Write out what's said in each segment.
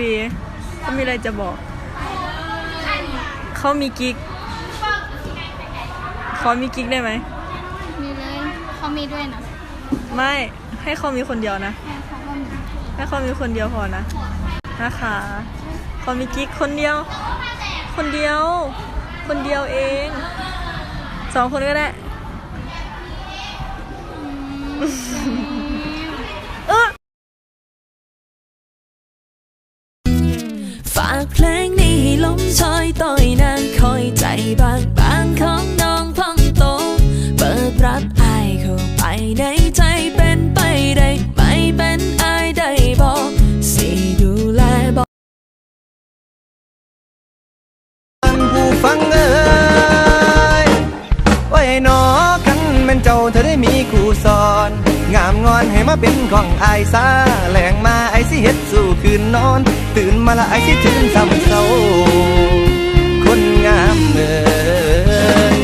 บีเขามีอะไรจะบอก เขามีกิ๊กเขามีกิ๊กได้ไหม มีเลยเขามีด้วยนะไม่ให้เขามีคนเดียวนะ แม่เขาก็มีให้เขามีคนเดียวพอนะ นะคะเขามีกิ๊กคนเดียว คนเดียว คนเดียวเอง สองคนก็ได้เอากเพลงนี้ให้ลมชอยต่อยนางคอยใจบางบางของน้องพองโต เปิดรับอายเข้าไปในใจเป็นไปได้ไม่เป็นอายได้บอกสิดูแลบอกท่านผู้ฟังเอ้ยไว้หนอกันเป็นเจ้าเธอได้มีครูสอน งามงอนให้มาเป็นของอายซาแหลงมาไอสิเฮ็ดสู่คืนนอน ตื่นมาละไอสิถึงซ้ำเศร้าคนงามเอ้ย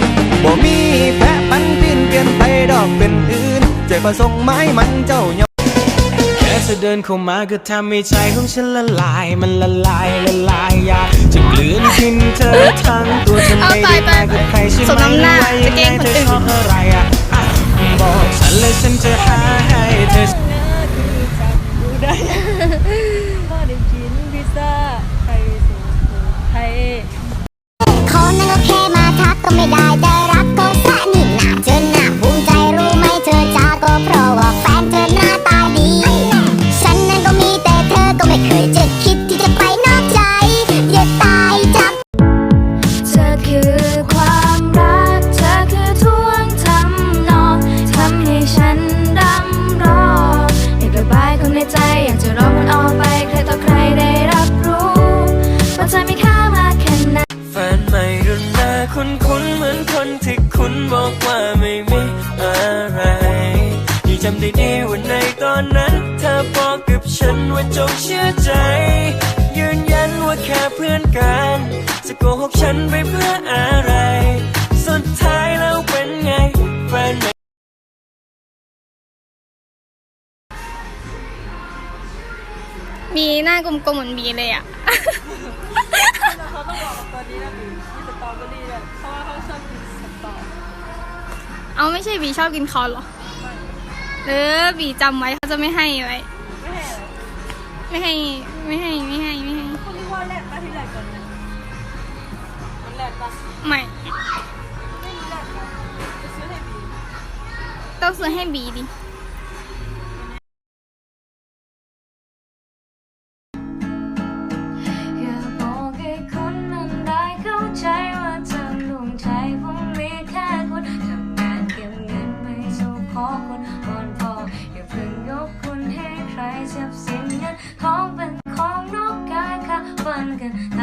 บ่มีแพะปันปินเปลี่ยนไปดอกเป็นอื่นใจประสงค์ไม้มันเจ้ายอมแค่เธอเดินเข้ามาก็ทำให้ใจของฉันละลาย มันละลายละลายอยากจะกลืนกินเธอทั้งตัวฉันไม่ได้มากับใครใช่สมไหมน้ำหน้าว่าจะแกล้งคนเธออื่น ว่าไม่มีอะไรยังจำได้ดีว่าในตอนนั้นเธอบอกกับฉันว่าจงเชื่อใจ ยืนยันว่าแค่เพื่อนกันจะโกหกฉันไปเพื่ออะไร สุดท้ายแล้วเป็นไงแฟนมีหน้ากลมๆเหมือนบีเลยอะเขาต้องบอกตัวนี้นะบีมีสตรอเบอรี่ด้วยเพราะว่าเขาชอบกินสตรอ เอาไม่ใช่บีชอบกินคอนเหรอเออบีจำไว้เขาจะไม่ให้ไว้ ไม่ให้เหรอไม่ให้ไม่ให้ไม่ให้ไม่ให้เขาเรียกว่าแรดปะที่แรดก่อนเนี่ยมันแรดปะไม่ไม่มีแรดปะจะซื้อให้บีต้องซื้อให้บีดิเ again.